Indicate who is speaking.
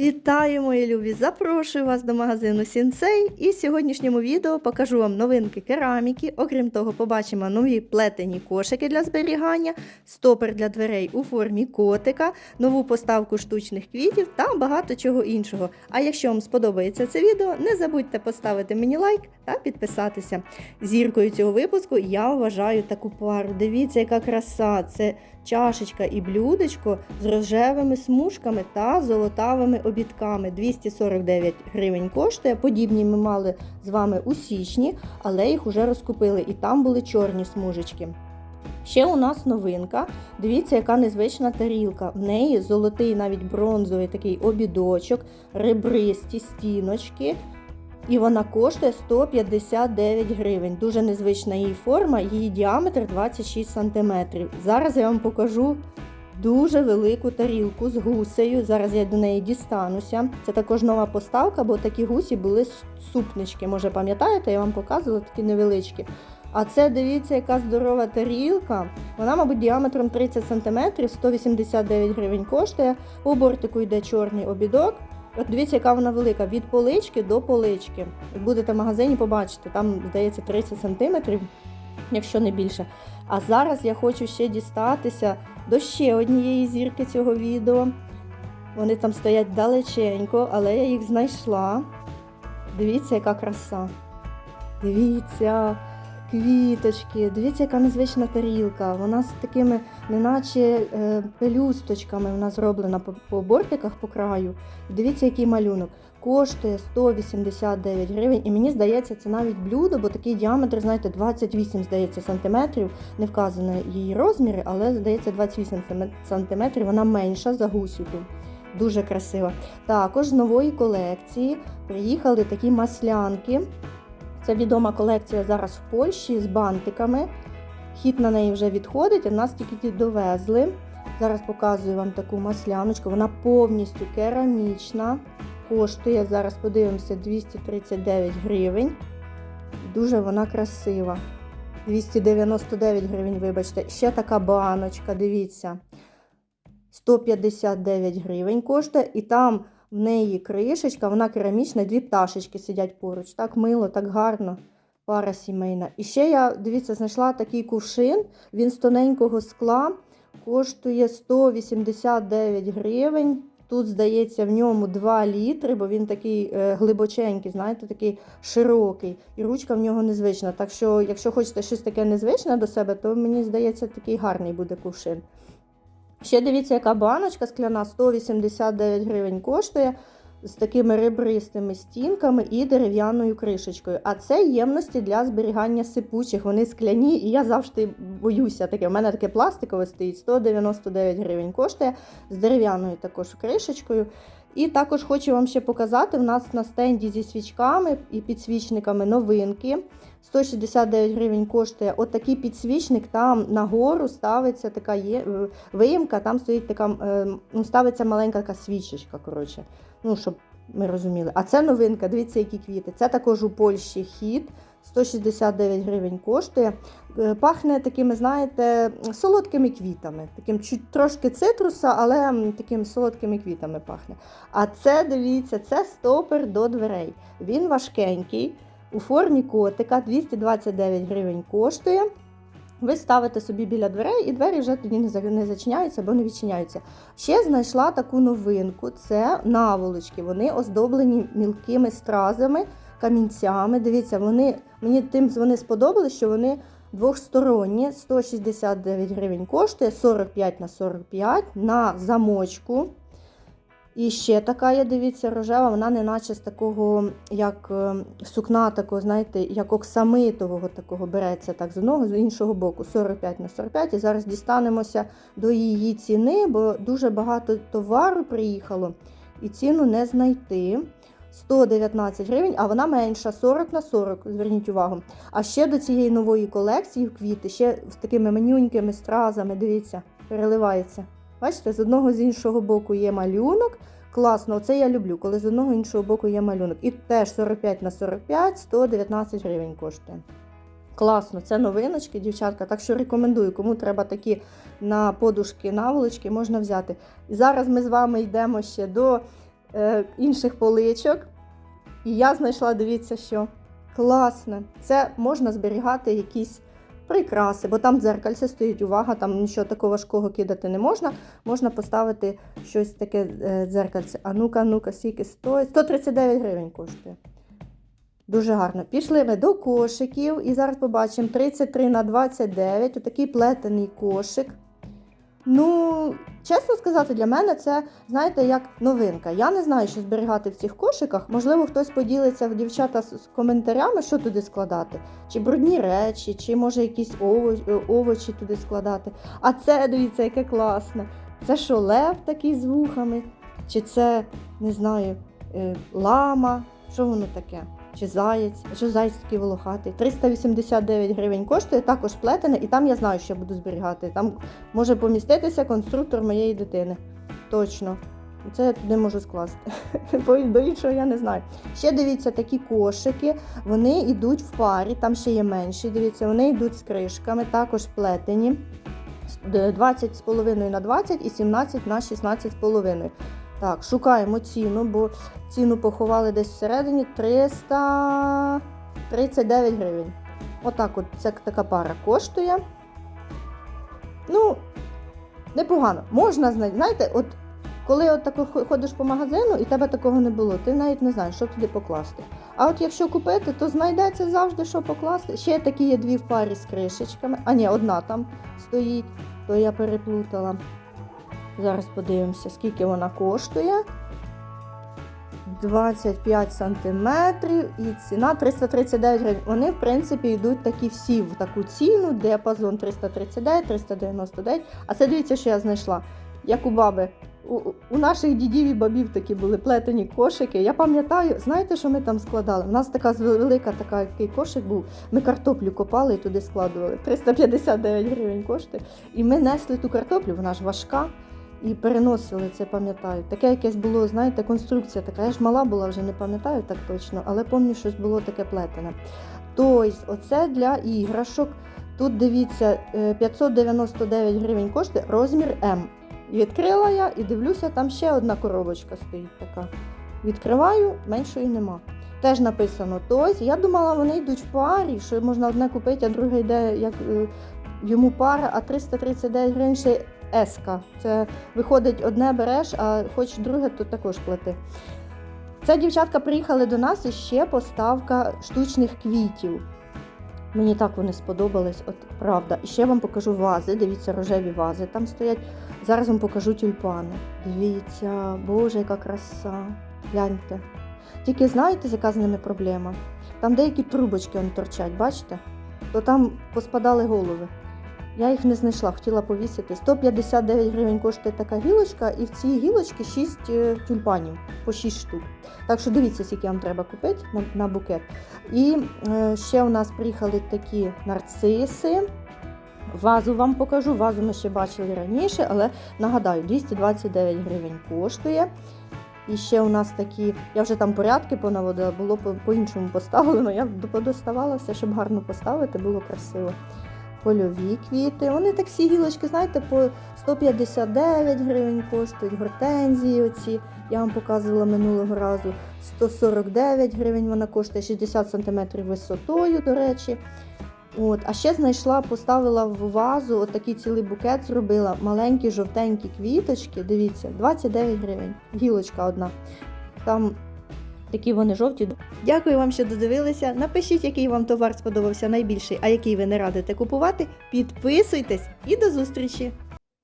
Speaker 1: Вітаю, мої любі! Запрошую вас до магазину Сінсей. І в сьогоднішньому відео покажу вам новинки кераміки. Окрім того, побачимо нові плетені кошики для зберігання, стопер для дверей у формі котика, нову поставку штучних квітів та багато чого іншого. А якщо вам сподобається це відео, не забудьте поставити мені лайк та підписатися. Зіркою цього випуску я вважаю таку пару. Дивіться, яка краса! Це чашечка і блюдечко з рожевими смужками та золотавими обідками. 249 гривень коштує. Подібні ми мали з вами у січні, але їх вже розкупили, і там були чорні смужечки. Ще у нас новинка. Дивіться, яка незвична тарілка. В неї золотий, навіть бронзовий такий обідочок, ребристі стіночки. І вона коштує 159 гривень. Дуже незвична її форма, її діаметр 26 см. Зараз я вам покажу дуже велику тарілку з гусею. Зараз я до неї дістануся. Це також нова поставка, бо такі гусі були супнички. Може, пам'ятаєте, я вам показувала такі невеличкі. А це дивіться, яка здорова тарілка. Вона, мабуть, діаметром 30 см, 189 гривень коштує. У бортику йде чорний обідок. От дивіться, яка вона велика, від полички до полички. Будете в магазині, побачите, там, здається, 30 см, якщо не більше. А зараз я хочу ще дістатися до ще однієї зірки цього відео. Вони там стоять далеченько, але я їх знайшла. Дивіться, яка краса. Дивіться, квіточки, дивіться, яка незвична тарілка. Вона з такими, неначе е, пелюсточками вона зроблена по, по бортиках по краю. Дивіться, який малюнок. Коштує 189 гривень, і мені здається, це навіть блюдо, бо такий діаметр, знаєте, 28, здається, сантиметрів. Не вказано її розміри, але здається 28 сантиметрів. Вона менша за гусюку. Дуже красива. Також з нової колекції приїхали такі маслянки. Це відома колекція зараз в Польщі з бантиками. Хід на неї вже відходить, а нас тільки ті довезли. Зараз показую вам таку масляночку. Вона повністю керамічна. Коштує, зараз подивимося, 239 гривень. Дуже вона красива. 299 гривень, вибачте. Ще така баночка, дивіться. 159 гривень коштує. І там в неї кришечка, вона керамічна, дві пташечки сидять поруч. Так мило, так гарно. Пара сімейна. І ще я, дивіться, знайшла такий кувшин. Він з тоненького скла коштує 189 гривень. Тут, здається, в ньому 2 літри, бо він такий е, глибоченький, знаєте, такий широкий. І ручка в нього незвична. Так що, якщо хочете щось таке незвичне до себе, то мені здається, такий гарний буде кувшин. Ще дивіться, яка баночка скляна 189 гривень коштує з такими ребристими стінками і дерев'яною кришечкою. А це ємності для зберігання сипучих. Вони скляні, і я завжди боюся таке. У мене таке пластикове стоїть 199 гривень коштує з дерев'яною також кришечкою. І також хочу вам ще показати: в нас на стенді зі свічками і підсвічниками новинки. 169 гривень коштує отакий підсвічник. Там нагору ставиться така є, е, виїмка, там стоїть така, е, ну, ставиться маленька така свічечка. коротше. Ну, щоб ми розуміли. А це новинка, дивіться, які квіти. Це також у Польщі хід. 169 гривень коштує. Е, Пахне такими, знаєте, солодкими квітами. Таким чуть трошки цитруса, але м, такими солодкими квітами пахне. А це, дивіться, це стопер до дверей. Він важкенький, у формі котика, 229 гривень коштує. Ви ставите собі біля дверей, і двері вже тоді не зачиняються або не відчиняються. Ще знайшла таку новинку: це наволочки. Вони оздоблені мілкими стразами, камінцями. Дивіться, вони мені тим вони сподобались, що вони двохсторонні, 169 гривень коштує, 45 на 45 на замочку. І ще така є, дивіться, рожева, вона не наче з такого, як е, сукна, такого, знаєте, як оксамитового такого береться так з одного, з іншого боку, 45 на 45. І зараз дістанемося до її ціни, бо дуже багато товару приїхало, і ціну не знайти. 119 гривень, а вона менша 40 на 40, зверніть увагу. А ще до цієї нової колекції в квіти, ще з такими манюнькими стразами, дивіться, переливається. Бачите, з одного з іншого боку є малюнок. Класно, це я люблю, коли з одного іншого боку є малюнок. І теж 45 на 45, 119 гривень коштує. Класно, це новиночки, дівчатка. Так що рекомендую, кому треба такі на подушки, наволочки, можна взяти. І зараз ми з вами йдемо ще до інших поличок. І я знайшла, дивіться, що класне. Це можна зберігати якісь прикраси, бо там дзеркальце стоїть, увага, там нічого такого важкого кидати не можна. Можна поставити щось таке е, дзеркальце. А ну-ка, ну-ка, скільки стоїть? 139 гривень коштує. Дуже гарно. Пішли ми до кошиків і зараз побачимо 33 на 29, отакий плетений кошик. Ну, чесно сказати, для мене це, знаєте, як новинка. Я не знаю, що зберігати в цих кошиках. Можливо, хтось поділиться в дівчата з коментарями, що туди складати. Чи брудні речі, чи може якісь овочі туди складати. А це, дивіться, яке класне. Це що, лев такий з вухами? Чи це, не знаю, е, лама? Що воно таке? Чи заєць? Що заєць такий волохатий? 389 гривень коштує, також плетене, і там я знаю, що я буду зберігати. Там може поміститися конструктор моєї дитини. Точно. Це я туди можу скласти. До іншого я не знаю. Ще дивіться, такі кошики, вони йдуть в парі, там ще є менші. Дивіться, вони йдуть з кришками, також плетені. 20,5 на 20 і 17 на 16,5. Так, шукаємо ціну, бо ціну поховали десь всередині 339 гривень. Отак от ця така пара коштує. Ну, непогано. Можна знайти. Знаєте, от коли от тако ходиш по магазину і тебе такого не було, ти навіть не знаєш, що туди покласти. А от якщо купити, то знайдеться завжди, що покласти. Ще такі є дві в парі з кришечками. А ні, одна там стоїть, то я переплутала. Зараз подивимося, скільки вона коштує. 25 сантиметрів і ціна 339 гривень. Вони, в принципі, йдуть такі всі в таку ціну, діапазон 339, 399. А це дивіться, що я знайшла. Як у баби. У, у наших дідів і бабів такі були плетені кошики. Я пам'ятаю, знаєте, що ми там складали? У нас така велика така, такий кошик був. Ми картоплю копали і туди складували. 359 гривень коштує. І ми несли ту картоплю, вона ж важка. І переносили це, пам'ятаю. Таке якесь було, знаєте, конструкція така. Я ж мала була, вже не пам'ятаю так точно, але пам'ятаю, щось було таке плетене. Тобто, оце для іграшок. Тут дивіться, е, 599 гривень коштує розмір М. Відкрила я і дивлюся, там ще одна коробочка стоїть така. Відкриваю, меншої нема. Теж написано тобто, Я думала, вони йдуть в парі, що можна одне купити, а друге йде як е, йому пара, а 339 гривень ще еска. Це виходить, одне береш, а хоч друге, то також плати. Це дівчатка приїхали до нас і ще поставка штучних квітів. Мені так вони сподобались, от правда. І ще вам покажу вази. Дивіться, рожеві вази там стоять. Зараз вам покажу тюльпани. Дивіться, боже, яка краса. Гляньте. Тільки знаєте, яка з ними проблема? Там деякі трубочки вони торчать, бачите? То там поспадали голови. Я їх не знайшла, хотіла повісити. 159 гривень коштує така гілочка, і в цій гілочці 6 тюльпанів по 6 штук. Так що дивіться, скільки вам треба купити на, букет. І е, ще у нас приїхали такі нарциси. Вазу вам покажу. Вазу ми ще бачили раніше, але нагадаю, 229 гривень коштує. І ще у нас такі, я вже там порядки понаводила, було по- по-іншому поставлено. Я подоставала все, щоб гарно поставити, було красиво. Польові квіти. Вони так всі гілочки, знаєте, по 159 гривень коштують, гортензії оці. Я вам показувала минулого разу. 149 гривень вона коштує 60 см висотою, до речі. От, а ще знайшла, поставила в вазу, от такий цілий букет зробила, маленькі жовтенькі квіточки. Дивіться, 29 гривень. Гілочка одна. Там такі вони жовті. Дякую вам, що додивилися. Напишіть, який вам товар сподобався найбільший, а який ви не радите купувати. Підписуйтесь і до зустрічі!